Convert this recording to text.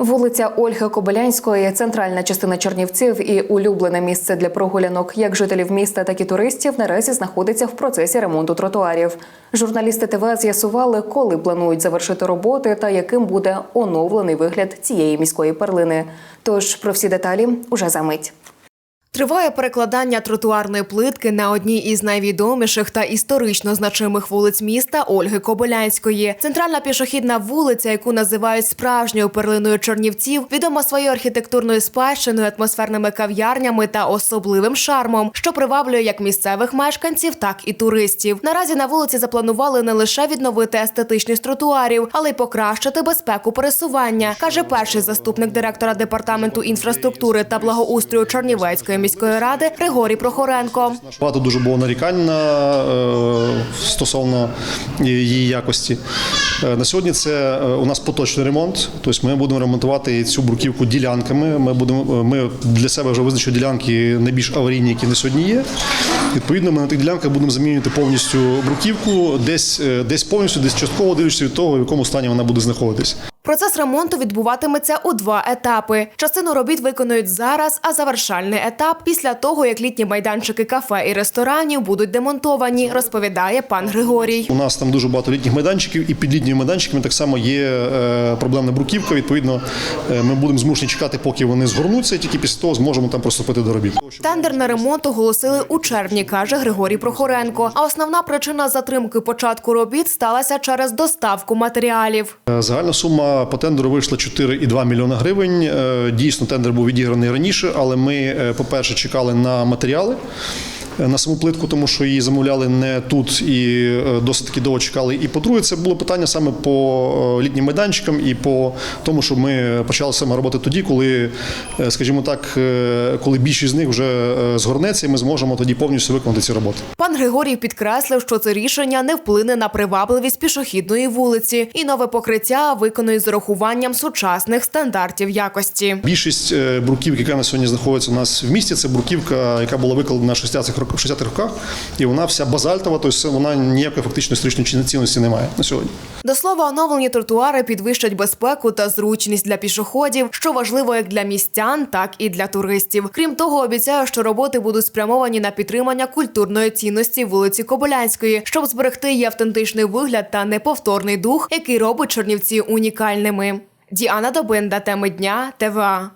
Вулиця Ольги Кобилянської, центральна частина Чернівців і улюблене місце для прогулянок як жителів міста, так і туристів наразі знаходиться в процесі ремонту тротуарів. Журналісти ТВ з'ясували, коли планують завершити роботи та яким буде оновлений вигляд цієї міської перлини. Тож про всі деталі уже за мить. Триває перекладання тротуарної плитки на одній із найвідоміших та історично значимих вулиць міста Ольги Кобилянської. Центральна пішохідна вулиця, яку називають справжньою перлиною Чернівців, відома своєю архітектурною спадщиною, атмосферними кав'ярнями та особливим шармом, що приваблює як місцевих мешканців, так і туристів. Наразі на вулиці запланували не лише відновити естетичність тротуарів, але й покращити безпеку пересування, каже перший заступник директора департаменту інфраструктури та благоустрою Чернівецької міської ради Григорій Прохоренко. Багато дуже було нарікань на, е, стосовно її якості. Е, На сьогодні це е, у нас поточний ремонт. Тобто ми будемо ремонтувати цю бруківку ділянками. Ми будемо ми для себе вже визначили ділянки найбільш аварійні, які на сьогодні є. Відповідно, ми на тих ділянках будемо замінювати повністю бруківку, десь е, десь повністю, десь частково дивлячись від того, в якому стані вона буде знаходитись. Процес ремонту відбуватиметься у два етапи. Частину робіт виконують зараз, а завершальний етап після того, як літні майданчики кафе і ресторанів будуть демонтовані, розповідає пан Григорій. У нас там дуже багато літніх майданчиків, і під літніми майданчиками так само є е, проблемна бруківка. Відповідно, е, ми будемо змушені чекати, поки вони згорнуться, і тільки після того зможемо там приступити до робіт. Тендер на ремонт оголосили у червні, каже Григорій Прохоренко. А основна причина затримки початку робіт сталася через доставку матеріалів. Е, Загальна сума по тендеру вийшла 4,2 мільйона гривень. Е, Дійсно, тендер був відіграний раніше, але ми, е, по-перше, чекали на матеріали. Е, На саму плитку, тому що її замовляли не тут і е, досить таки довго чекали. І по-друге, це було питання саме по е, літнім майданчикам і по тому, що ми почали саме роботи тоді, коли, скажімо так, коли більшість з них вже згорнеться, і ми зможемо тоді повністю виконати ці роботи. Пан Григорій підкреслив, що це рішення не вплине на привабливість пішохідної вулиці, і нове покриття виконують з урахуванням сучасних стандартів якості. Більшість бруківки, яка на сьогодні знаходиться у нас в місті, це бруківка, яка була викладена в 60-х рок- в 60-х роках, і вона вся базальтова, тобто вона ніякої фактично історичної цінності не має на сьогодні. До слова, оновлені тротуари підвищать безпеку та зручність для пішоходів, що важливо як для містян, так і для туристів. Крім того, обіцяю, що роботи будуть спрямовані на підтримання культурної цінності вулиці Кобилянської, щоб зберегти її автентичний вигляд та неповторний дух, який робить Чернівці унікальними. Діана Добинда, теми дня, ТВА.